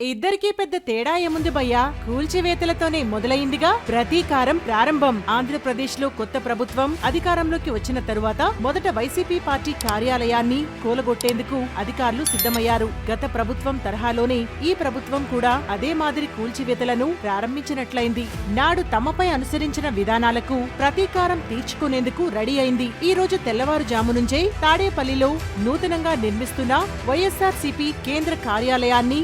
ఇద్దరికీ పెద్ద తేడా ఏముంది భయ్యా? కూల్చివేతలతోనే మొదలైందిగా ప్రతీకారం ప్రారంభం. ఆంధ్రప్రదేశ్లో కొత్త ప్రభుత్వం అధికారంలోకి వచ్చిన తరువాత మొదట వైసీపీ పార్టీ కార్యాలయాన్ని కూలగొట్టేందుకు అధికారులు సిద్ధమయ్యారు. గత ప్రభుత్వం తరహాలోనే ఈ ప్రభుత్వం కూడా అదే మాదిరి కూల్చివేతలను ప్రారంభించినట్లయింది. నాడు తమపై అనుసరించిన విధానాలకు ప్రతీకారం తీర్చుకునేందుకు రెడీ అయింది. ఈ రోజు తెల్లవారుజాము నుంచే తాడేపల్లిలో నూతనంగా నిర్మిస్తున్న వైఎస్ఆర్ సిపి కేంద్ర కార్యాలయాన్ని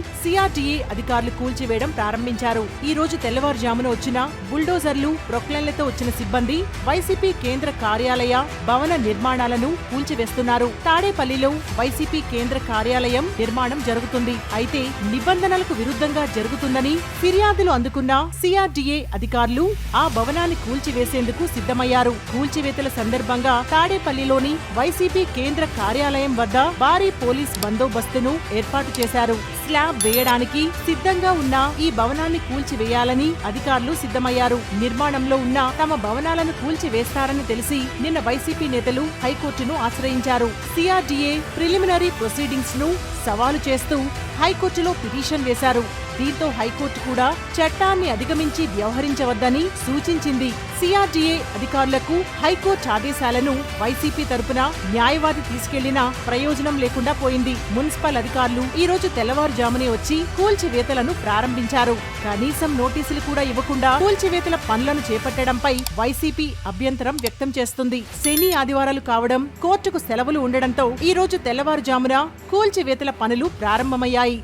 సిఆర్డీఏ అధికారులు కూల్చివేయడం ప్రారంభించారు. ఈ రోజు తెల్లవారుజామున వచ్చిన బుల్డోజర్లు ప్రొక్లైన్లతో వచ్చిన సిబ్బంది వైసీపీ కేంద్ర కార్యాలయ భవన నిర్మాణాలను కూల్చివేస్తున్నారు. తాడేపల్లిలో వైసీపీ కేంద్ర కార్యాలయం నిర్మాణం జరుగుతుంది. అయితే నిబంధనలకు విరుద్ధంగా జరుగుతుందని ఫిర్యాదులు అందుకున్న సిఆర్డీఏ అధికారులు ఆ భవనాన్ని కూల్చివేసేందుకు సిద్ధమయ్యారు. కూల్చివేతల సందర్భంగా తాడేపల్లిలోని వైసీపీ కేంద్ర కార్యాలయం వద్ద భారీ పోలీస్ బందోబస్తును ఏర్పాటు చేశారు. స్లాబ్ వేయడానికి సిద్ధంగా ఉన్న ఈ భవనాన్ని కూల్చివేయాలని అధికారులు సిద్ధమయ్యారు. నిర్మాణంలో ఉన్న తమ భవనాలను కూల్చివేస్తారని తెలిసి నిన్న వైసీపీ నేతలు హైకోర్టును ఆశ్రయించారు. సిఆర్డీఏ ప్రిలిమినరీ ప్రొసీడింగ్స్ను సవాలు చేస్తూ హైకోర్టులో పిటిషన్ వేశారు. దీంతో హైకోర్టు కూడా చట్టాన్ని అధిగమించి వ్యవహరించవద్దని సూచించింది. సిఆర్డీఏ అధికారులకు హైకోర్టు ఆదేశాలను వైసీపీ తరపున న్యాయవాది తీసుకెళ్ళినా ప్రయోజనం లేకుండా పోయింది. మున్సిపల్ అధికారులు ఈ రోజు తెల్లవారుజామునే వచ్చి కూల్చివేతలను ప్రారంభించారు. కనీసం నోటీసులు కూడా ఇవ్వకుండా కూల్చివేతల పనులను చేపట్టడంపై వైసీపీ అభ్యంతరం వ్యక్తం చేస్తుంది. శని ఆదివారాలు కావడం కోర్టుకు సెలవులు ఉండడంతో ఈ రోజు తెల్లవారుజామున కూల్చివేతల పనులు ప్రారంభమయ్యాయి.